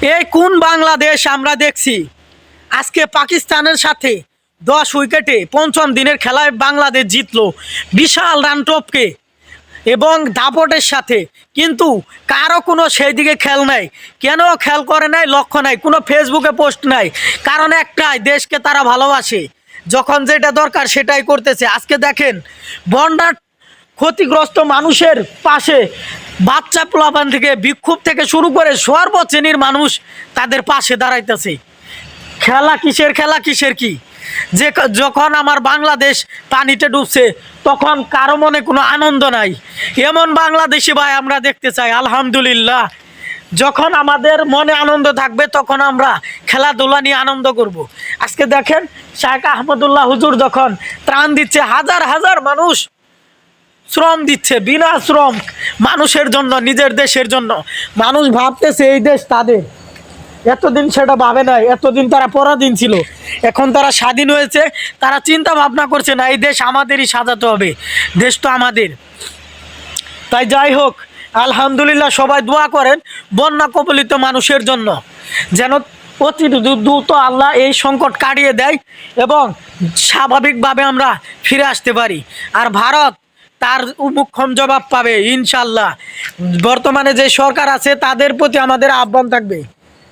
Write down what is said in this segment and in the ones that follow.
এই কোন বাংলাদেশ আমরা দেখছি? আজকে পাকিস্তানের সাথে দশ উইকেটে পঞ্চম দিনের খেলায় বাংলাদেশ জিতলো। বিশাল রান টপকে। এবং দাপটের সাথে। কিন্তু কারও কোনো সেই দিকে খেল নাই। কেন খেল করে নাই? লক্ষ্য নাই। কোনো ফেসবুকে পোস্ট নাই। কারণ একটাই, দেশকে তারা ভালোবাসে। যখন যেটা দরকার সেটাই করতেছে। আজকে দেখেন, বন্যার ক্ষতিগ্রস্ত মানুষের পাশে বাচ্চা প্লাবান থেকে, বিক্ষোভ থেকে শুরু করে সর্বশ্রেণীর মানুষ তাদের পাশে দাঁড়াইতেছে। খেলা কিসের খেলা কিসের কি? যে যখন আমার বাংলাদেশ পানিতে ডুবছে, তখন কারও মনে কোনো আনন্দ নাই। এমন বাংলাদেশি ভাই আমরা দেখতে চাই, আলহামদুলিল্লাহ। যখন আমাদের মনে আনন্দ থাকবে, তখন আমরা খেলাধুলা নিয়ে আনন্দ করব। আজকে দেখেন শাহেখ আহমদুল্লাহ হুজুর যখন ত্রাণ দিচ্ছে, হাজার হাজার মানুষ শ্রম দিচ্ছে, বিনা শ্রম, মানুষের জন্য, নিজের দেশের জন্য। মানুষ ভাবতেছে, এই দেশ তাদের। এতদিন সেটা ভাবে নাই, এতদিন তারা পরাধীন ছিল। এখন তারা স্বাধীন হয়েছে, তারা চিন্তা ভাবনা করছে না, এই দেশ আমাদেরই সাজাতে হবে, দেশ তো আমাদের। তাই যাই হোক, আলহামদুলিল্লাহ সবাই দোয়া করেন, বন্যা কবলিত মানুষের জন্য, যেন অতি দ্রুত আল্লাহ এই সংকট কাটিয়ে দেয় এবং স্বাভাবিকভাবে আমরা ফিরে আসতে পারি। আর ভারত তার মুখ্যম জবাব পাবে ইনশাল্লাহ বর্তমানে যে সরকার আছে, তাদের প্রতি আমাদের আহ্বান থাকবে।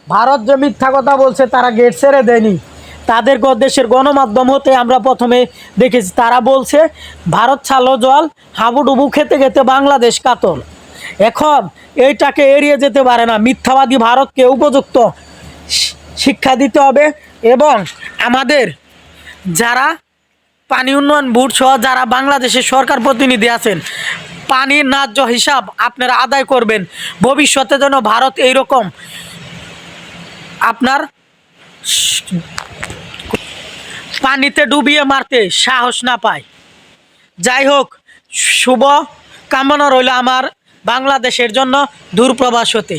ভারত যে মিথ্যা কথা বলছে, তারা গেট ছেড়ে দেয়নি। তাদের দেশের গণমাধ্যম হতে আমরা প্রথমে দেখেছি, তারা বলছে, ভারত ছালো জল, হাবুডুবু খেতে খেতে বাংলাদেশ কাতল। এখন এইটাকে এড়িয়ে যেতে পারে না। মিথ্যাবাদী ভারতকে উপযুক্ত শিক্ষা দিতে হবে এবং আমাদের যারা পানি উন্নয়ন বোর্ড সহ যারা বাংলাদেশের সরকার প্রতিনিধি আছেন, পানির ন্যায্য হিসাব আপনারা আদায় করবেন। ভবিষ্যতে যেন ভারত এইরকম আপনার পানিতে ডুবিয়ে মারতে সাহস না পায়। যাই হোক, শুভ কামনা রইল আমার বাংলাদেশের জন্য দূরপ্রবাস হতে।